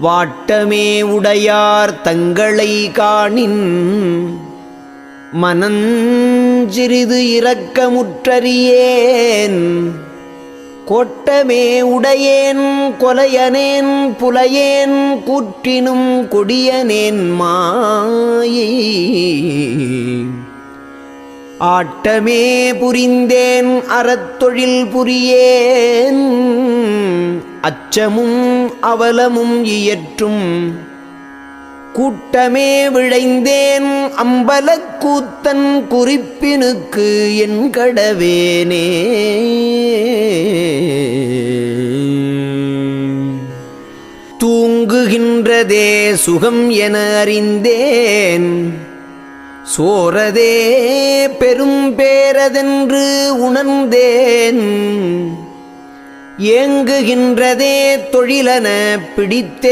வாட்டமே உடையார் தங்களை காணின் மனஞ்சிறிது இரக்கமுற்றறியேன். கொட்டமே உடையேன் கொலையனேன் புலையேன் கூற்றினும் கொடியனேன் மாயை. ஆட்டமே புரிந்தேன் அறத்தொழில் புரியேன். அச்சமும் அவலமும் இயற்றும். கூட்டமே விழைந்தேன் அம்பலக்கூத்தன் குறிப்பினுக்கு என் கடவேனே. தூங்குகின்றதே சுகம் என அறிந்தேன். சோரதே பெரும் பேரதென்று உணர்ந்தேன். ஏங்குகின்றதே தொழிலன பிடித்தே